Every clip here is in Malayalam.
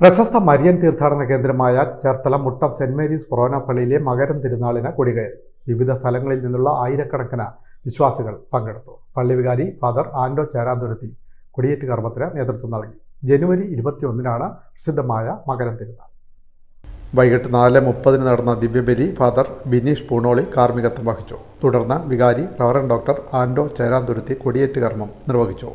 പ്രശസ്ത മരിയൻ തീർത്ഥാടന കേന്ദ്രമായ Cherthala Muttam Saint Mary's forane പള്ളിയിലെ മകരം തിരുനാളിന് കൊടികയറി വിവിധ സ്ഥലങ്ങളിൽ നിന്നുള്ള ആയിരക്കണക്കിന് വിശ്വാസികൾ പങ്കെടുത്തു. പള്ളി വികാരി ഫാദർ ആൻഡോ ചേരാന്തുരത്തി കൊടിയേറ്റ് കർമ്മത്തിന് നേതൃത്വം നൽകി. ജനുവരി ഇരുപത്തിയൊന്നിനാണ് പ്രസിദ്ധമായ മകരം തിരുനാൾ. വൈകിട്ട് നാല് മുപ്പതിന് നടന്ന ദിവ്യബലി ഫാദർ ബിനീഷ് പൂണോളി കാർമ്മികത്വം വഹിച്ചു. തുടർന്ന് വികാരി റവറൻ ഡോക്ടർ ആൻഡോ ചേരാന്തുരുത്തി കൊടിയേറ്റ് കർമ്മം നിർവഹിച്ചു.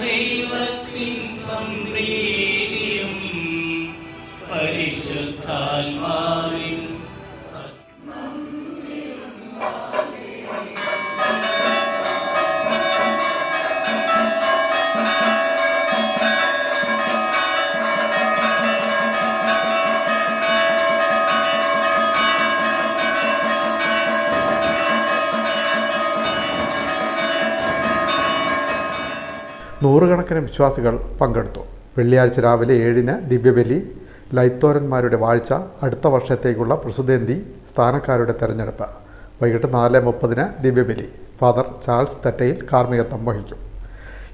ദൈവത്തിൻ സംപ്രീതിയും. പരിശുദ്ധാത്മാവിൻ നൂറുകണക്കിന് വിശ്വാസികൾ പങ്കെടുത്തു. വെള്ളിയാഴ്ച രാവിലെ ഏഴിന് ദിവ്യബലി ലൈത്തോരന്മാരുടെ വാഴ്ച അടുത്ത വർഷത്തേക്കുള്ള പ്രസിദ്ധേന്തി സ്ഥാനക്കാരുടെ തെരഞ്ഞെടുപ്പ്. വൈകിട്ട് നാല് മുപ്പതിന് ദിവ്യബലി. ഫാദർ ചാൾസ് തെറ്റയിൽ കാർമ്മികത്വം വഹിക്കും.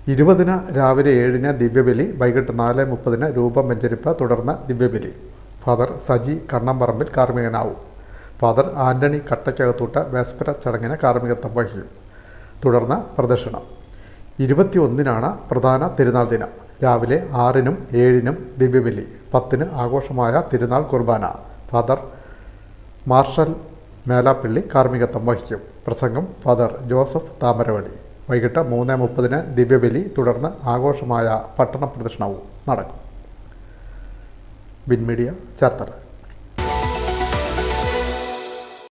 ഇരുപതിന് രാവിലെ ഏഴിന് ദിവ്യബലി വൈകിട്ട് നാല് മുപ്പതിന് രൂപം വെഞ്ചരിപ്പ് തുടർന്ന് ദിവ്യബലി. ഫാദർ സജി കണ്ണമ്പറമ്പിൽ കാർമ്മികനാവും. ഫാദർ ആന്റണി കട്ടയ്ക്കകത്തൂട്ട് വേസ്പര ചടങ്ങിന് കാർമ്മികത്വം വഹിക്കും. തുടർന്ന് പ്രദക്ഷിണം ഇരുപത്തിയൊന്നിനാണ് പ്രധാന തിരുനാൾ ദിനം. രാവിലെ ആറിനും ഏഴിനും ദിവ്യബലി പത്തിന് ആഘോഷമായ തിരുനാൾ കുർബാന. ഫാദർ മാർഷൽ മേലാപ്പള്ളി കാർമ്മികത്വം വഹിക്കും. പ്രസംഗം ഫാദർ ജോസഫ് താമരവടി വൈകിട്ട് മൂന്ന് മുപ്പതിന് ദിവ്യബലി തുടർന്ന് ആഘോഷമായ പട്ടണ പ്രദക്ഷിണവും നടക്കും. ബിൻ മീഡിയ ചേർത്തല.